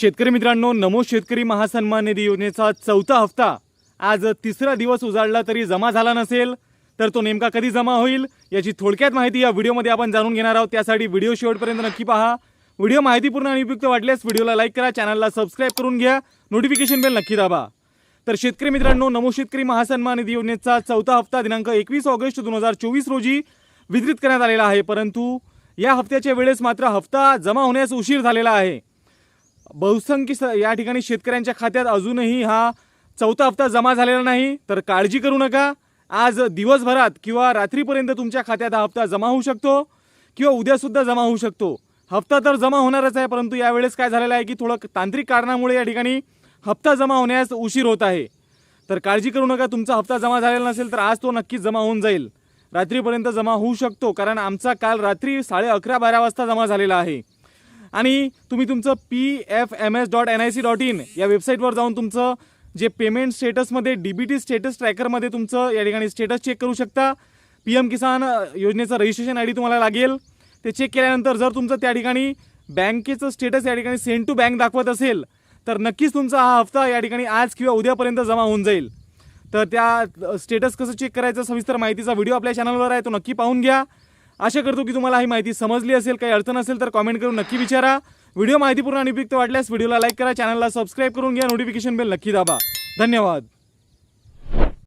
शेतकरी मित्रांनो नमो शेतकरी महासन्मान निधी योजनेचा चौथा हप्ता आज तिसरा दिवस उजाडला तरी जमा झाला नसेल तर तो नेमका कधी जमा होईल याची थोडक्यात माहिती या व्हिडिओमध्ये आपण जाणून घेणार आहोत. त्यासाठी व्हिडिओ शेवटपर्यंत नक्की पहा. व्हिडिओ माहितीपूर्ण आणि उपयुक्त वाटल्यास व्हिडिओला लाईक करा चॅनलला सबस्क्राईब करून घ्या. नोटिफिकेशन बेल नक्की दाबा. तर शेतकरी मित्रांनो नमो शेतकरी महासन्मान निधी योजनेचा चौथा हप्ता दिनांक एकवीस ऑगस्ट दोन हजार चोवीस रोजी वितरित करण्यात आलेला आहे. परंतु या हप्त्याच्या वेळेस मात्र हप्ता जमा होण्यास उशीर झालेला आहे. बहुसंख्य स- या ठिकाणी शेतकऱ्यांच्या खात्यात अजूनही हा चौथा हप्ता जमा झालेला नाही. तर काळजी करू नका. आज दिवसभरात किंवा रात्रीपर्यंत तुमच्या खात्यात हा हप्ता जमा होऊ शकतो किंवा उद्यासुद्धा जमा होऊ शकतो. हप्ता तर जमा होणारच आहे परंतु यावेळेस काय झालेलं आहे की थोडं तांत्रिक कारणामुळे या ठिकाणी हप्ता जमा होण्यास उशीर होत आहे. तर काळजी करू नका तुमचा हप्ता जमा झालेला नसेल तर आज तो नक्कीच जमा होऊन जाईल. रात्रीपर्यंत जमा होऊ शकतो कारण आमचा काल रात्री साडे अकरा बारा वाजता जमा झालेला आहे. आणि तुम्ही तुमचं P F M S dot N I C dot in या वेबसाईटवर जाऊन तुमचं जे पेमेंट स्टेटसमध्ये डी बी टी स्टेटस ट्रॅकरमध्ये तुमचं या ठिकाणी स्टेटस चेक करू शकता. पी एम किसान योजनेचं रजिस्ट्रेशन आय डी तुम्हाला लागेल. ते चेक केल्यानंतर जर तुमचं त्या ठिकाणी बँकेचं स्टेटस या ठिकाणी सेंड टू बँक दाखवत असेल तर नक्कीच तुमचा हा हप्ता या ठिकाणी आज किंवा उद्यापर्यंत जमा होऊन जाईल. तर त्या स्टेटस कसं चेक करायचं सविस्तर माहितीचा व्हिडिओ आपल्या चॅनलवर आहे तो नक्की पाहून घ्या. आशा करतो की तुम्हाला ही माहिती समजली असेल काही अडचण असेल तर कॉमेंट करून नक्की विचारा. व्हिडिओ माहितीपूर्ण आणि उपयुक्त वाटल्यास व्हिडिओला लाईक करा चॅनलला सबस्क्राईब करून घ्या नोटिफिकेशन बेल नक्की दाबा. धन्यवाद.